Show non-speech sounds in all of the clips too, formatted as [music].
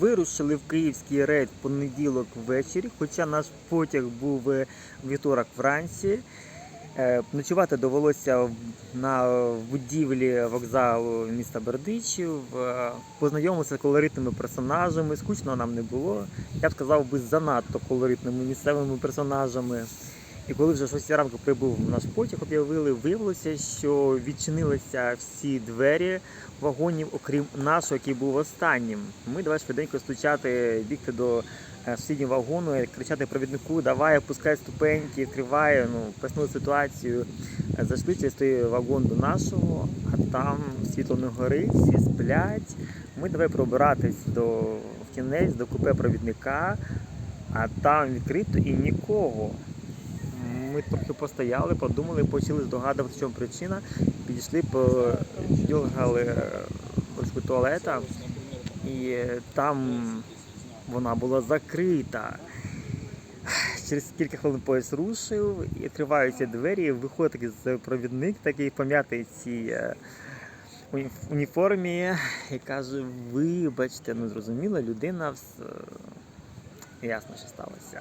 вирушили в київський рейд в понеділок ввечері, хоча наш потяг був е, вівторок вранці. Е, Ночувати довелося на будівлі вокзалу міста Бердичів. Е, Познайомилися з колоритними персонажами. Скучно нам не було. Я б сказав би занадто колоритними місцевими персонажами. І коли вже о 6 ранку прибув наш потяг, об'явили, виявилося, що відчинилися всі двері вагонів, окрім нашого, який був останнім. Ми давай швиденько стучати, бігти до е, сусіднього вагону, кричати провіднику, давай, опускай ступеньки, відкривай, ну, пояснили ситуацію. Е, Зайшли через той вагон до нашого, а там світло не горить, всі сплять. Ми давай пробиратись до в кінець, до купе провідника, а там відкрито і нікого. Ми трохи постояли, подумали, почали здогадувати, в чому причина. Підійшли, поділгали ручку туалета, і там вона була закрита. Через кілька хвилин поїзд рушив, і відкриваються двері, виходить такий провідник, такий пом'ятий цій е, уніформі, і каже: вибачте, ну зрозуміло, людина е, ясно, що сталося.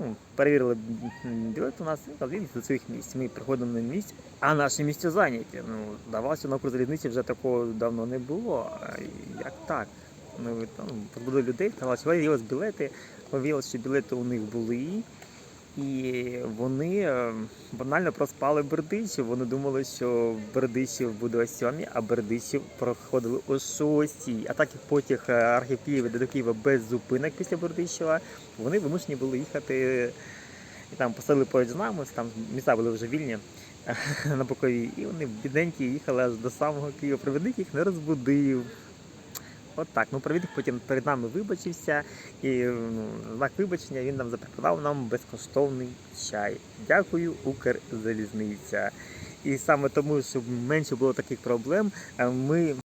Ну, перевірили білет у нас, і він до своїх місць. Ми приходимо на місць, а наші місця зайняті. Ну, здавалося, на Укрзалізниці вже такого давно не було. Як так? Ну, там людей, сказали, виявилось білети, виявилося, що білети у них були. І вони е, банально проспали Бердичів. Вони думали, що Бердичів буде о сьомій, а Бердичів проходили о шостій. А так як потяг е, йде до Києва без зупинок після Бердичева, вони вимушені були їхати і там посадили поряд з нами, там міста були вже вільні [laughs] на боковій, і вони бідненькі їхали аж до самого Києва. Провідник їх не розбудив. От так. Ну, провідник потім перед нами вибачився, і ну, вибачення він нам запропонував нам безкоштовний чай. Дякую, Укрзалізниця. І саме тому, щоб менше було таких проблем, е, ми